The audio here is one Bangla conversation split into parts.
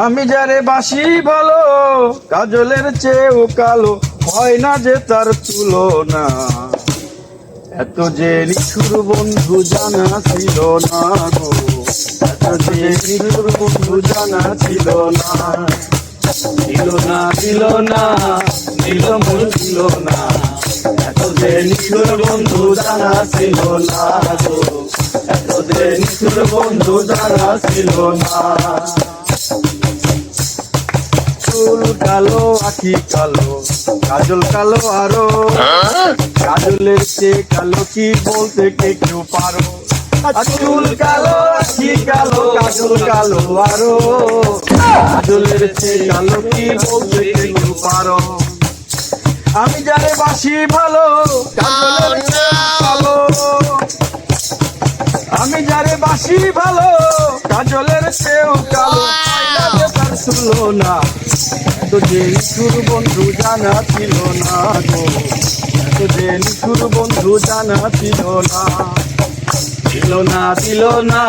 আমি যারে বাসি ভালো কাজলের চেয়েও কালো, হয় না যে তার তুলনা। এত যে নিঠুর বন্ধু জানা ছিল না গো, এত যে নিঠুর বন্ধু জানা ছিল না। ছিল না ছিল না ছিল মন ছিল না। এত যে নিঠুর বন্ধু জানা ছিল না গো, এত যে নিঠুর বন্ধু জানা ছিল না। কালো আখি কালো, কাজল কালো আরও। কাজলের চেয়ে কালো কি বলতে কে কেউ পারো? চুল কালো আখি কালো, কাজল কালো আরও। কাজলের চেয়ে কালো কি বলতে কে কেউ পারো? আমি যারে বাসি ভালো, কাজলের কালো। আমি যারে বাসি ভালো, কাজলের চেয়েও কালো। তুলনা। এত যে নিঠুর বন্ধু জানা ছিল না গো। এত যে নিঠুর বন্ধু জানা ছিল না। ছিল না দিল না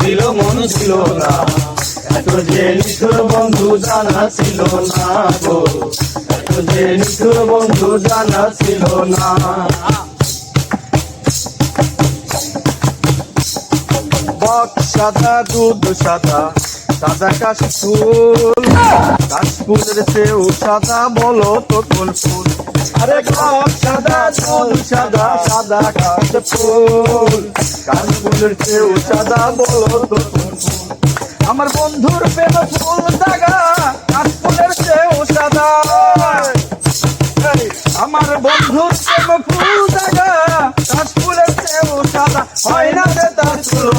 দিল মন ছিল না। এত যে নিঠুর বন্ধু জানা ছিল না গো। এত যে নিঠুর বন্ধু জানা ছিল না। বক সাদা, দুধ সাদা সাদা কাশফুল, কাশফুলের চেয়েও সাদা বলো তো কোন ফুল। আরে বক সাদা দুধ সাদা সাদা কাশফুল, কাশফুলের চেয়েও সাদা বলো তো কোন ফুল। আমার বন্ধুর প্রেম ফুল দাগা কাশফুলের চেয়েও সাদা। আমার বন্ধুর প্রেম ফুল দাগা কাশফুলের চেয়েও সাদা। হয় না যে তার এত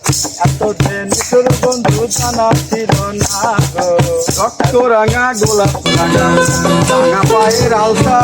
এত যে নিঠুর বন্ধু জানা ছিল না গো। রক্ত রাঙা গোলাপ রাঙা রাঙা পায়ের আলতা।